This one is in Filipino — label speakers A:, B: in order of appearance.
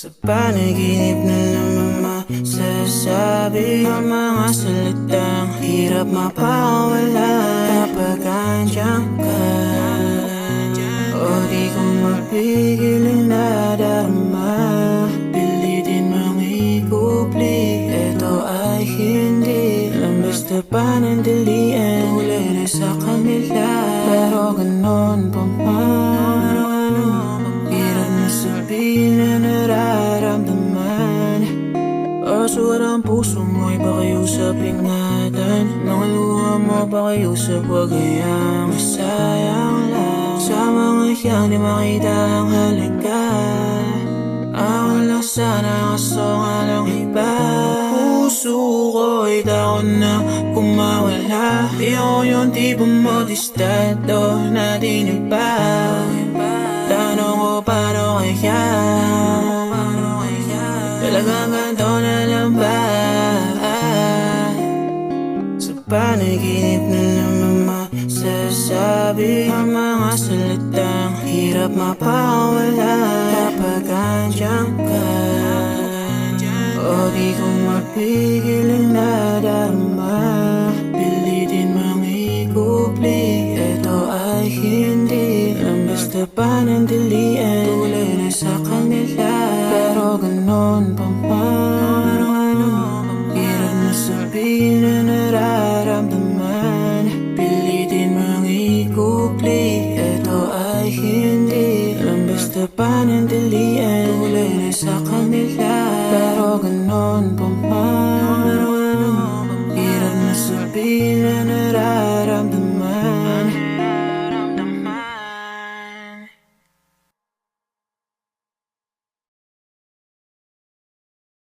A: Sa panaginip na lamang masasabi Ang mga salitang hirap mapawala. Kapag andyan ka O di ko mapigil ang nadarama. Pilitin mang ikupli. Ito ay hindi. Lang basta panandalian. Tulad na sa kanila. Pero ganon pa man Aswar ang puso mo'y pakiusap ingatan. Mga luha mo pakiusap huwag hayang Sayang lang. Sa mga iyang di makita ang halaga Ako lang sana kaso nga lang iba. Puso ko'y takot na kumawala. Di ako yung tipong modestado na diniba Talagang ganito na lang ba? Sa panaginip na lamang masasabi Ang mga salitang hirap mapawala. Kapag andyan ka. O di ko mapigil ang nadarama Pilitin mang ikupli Ito ay hindi Lang basta panandalian Pero ganon pa man Hirap na sabihin na nararamdaman. Pilitin mang ikupli. Ito ay hindi. Lang basta panandalian. Tulad na sa kanila. Pero ganon pa man Hirap na sabihin